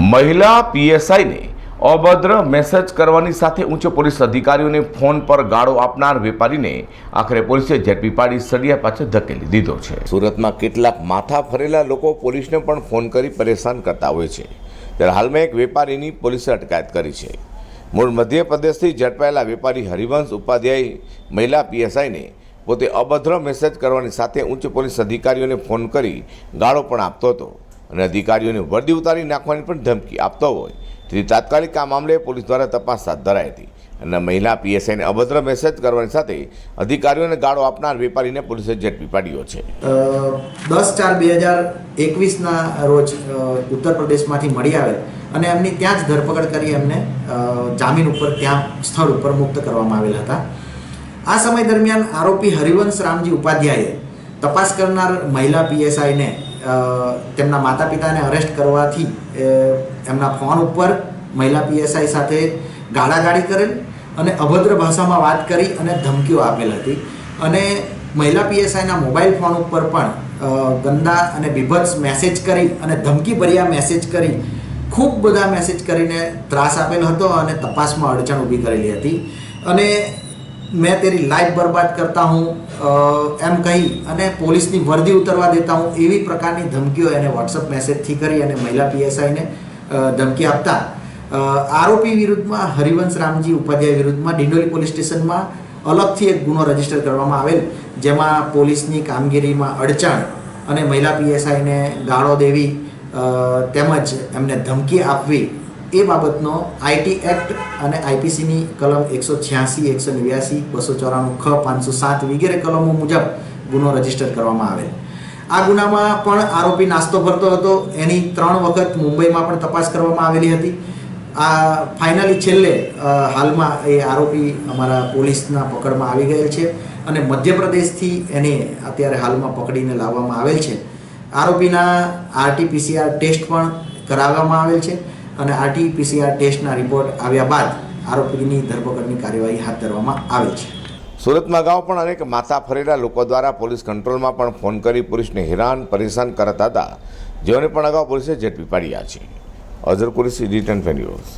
મહિલા પીએસઆઈને અભદ્ર મેસેજ કરવાની સાથે ઉચ્ચ પોલીસ અધિકારીઓને ફોન પર ગાળો આપનાર વેપારીને આખરે પોલીસે ઝડપી પાડી સળિયા પાછળ ધકેલી દીધો છે. સુરતમાં કેટલાક માથા ફરેલા લોકો પોલીસને પણ ફોન કરી પરેશાન કરતા હોય છે. ત્યારે હાલમાં એક વેપારીની પોલીસે અટકાયત કરી છે. મૂળ મધ્યપ્રદેશથી ઝડપાયેલા વેપારી હરિવંશ ઉપાધ્યાય મહિલા પીએસઆઈને પોતે અભદ્ર મેસેજ કરવાની સાથે ઉચ્ચ પોલીસ અધિકારીઓને ફોન કરી ગાળો પણ આપતો હતો. અને અધિકારીઓને વર્દી ઉતારી નાખવાની પણ ધમકી આપતો હોય. તેથી તાત્કાલિક આ મામલે પોલીસ દ્વારા તપાસ હાથ ધરાઈ હતી. અને મહિલા પીએસઆઈને અભદ્ર મેસેજ કરવાની સાથે અધિકારીઓને ગાળો આપનાર વેપારીને પોલીસે ઝડપી પાડ્યો છે. દસ ચાર બે હજાર એકવીસના રોજ ઉત્તર પ્રદેશમાંથી મળી આવેલ અને એમની ત્યાં જ ધરપકડ કરી એમને જામીન ઉપર ત્યાં સ્થળ ઉપર મુક્ત કરવામાં આવેલા હતા. આ સમય દરમિયાન આરોપી હરિવંશ રામજી ઉપાધ્યાયે તપાસ કરનાર મહિલા પીએસઆઈને તેમના માતા પિતાને અરેસ્ટ કરવાથી એમના ફોન ઉપર મહિલા પીએસઆઈ સાથે ગાળાગાળી કરેલ અને અભદ્ર ભાષામાં વાત કરી અને ધમકીઓ આપેલ હતી. અને મહિલા પીએસઆઈના મોબાઈલ ફોન ઉપર પણ ગંદા અને બીભત્સ મેસેજ કરી અને ધમકીભર્યા મેસેજ કરી, ખૂબ બધા મેસેજ કરીને ત્રાસ આપેલ હતો અને તપાસમાં અડચણ ઊભી કરેલી હતી. અને મેં તેરી લાઈફ બરબાદ કરતા હું એમ કહી અને પોલીસની વર્દી ઉતરવા દેતા હું એવી પ્રકારની ધમકીઓ એને વોટ્સઅપ મેસેજથી કરી અને મહિલા પીએસઆઈને ધમકી આપતા. આરોપી વિરુદ્ધમાં હરિવંશ રામજી ઉપાધ્યાય વિરુદ્ધમાં ડિંડોલી પોલીસ સ્ટેશનમાં અલગથી એક ગુનો રજિસ્ટર કરવામાં આવેલ, જેમાં પોલીસની કામગીરીમાં અડચણ અને મહિલા પીએસઆઈને ગાળો દેવી તેમજ એમને ધમકી આપવી એ બાબતનો આઈટી એક્ટ અને આઈપીસીની કલમ એકસો છ્યાસી, એકસો નેવ્યાસી, બસો ચોરાણું, ખ, પાંચસો સાત વગેરે કલમો મુજબ ગુનો રજિસ્ટર કરવામાં આવેલ. આ ગુનામાં પણ આરોપી નાસ્તો ભરતો હતો. એની ત્રણ વખત મુંબઈમાં પણ તપાસ કરવામાં આવેલી હતી. આ ફાઇનલી છેલ્લે હાલમાં એ આરોપી અમારા પોલીસના પકડમાં આવી ગયેલ છે અને મધ્યપ્રદેશથી એને અત્યારે હાલમાં પકડીને લાવવામાં આવેલ છે. આરોપીના આરટીપીસીઆર ટેસ્ટ પણ કરાવવામાં આવેલ છે. અને આરટીપીસીઆર ટેસ્ટના રિપોર્ટ આવ્યા બાદ આરોપીની ધરપકડની કાર્યવાહી હાથ ધરવામાં આવે છે. સુરતમાં અગાઉ પણ અનેક માથા ફરેલા લોકો દ્વારા પોલીસ કંટ્રોલમાં પણ ફોન કરી પોલીસને હેરાન, પરેશાન કરતા હતા. જેઓને પણ અગાઉ પોલીસે ઝડપી પાડ્યા છે. Azhar police return news.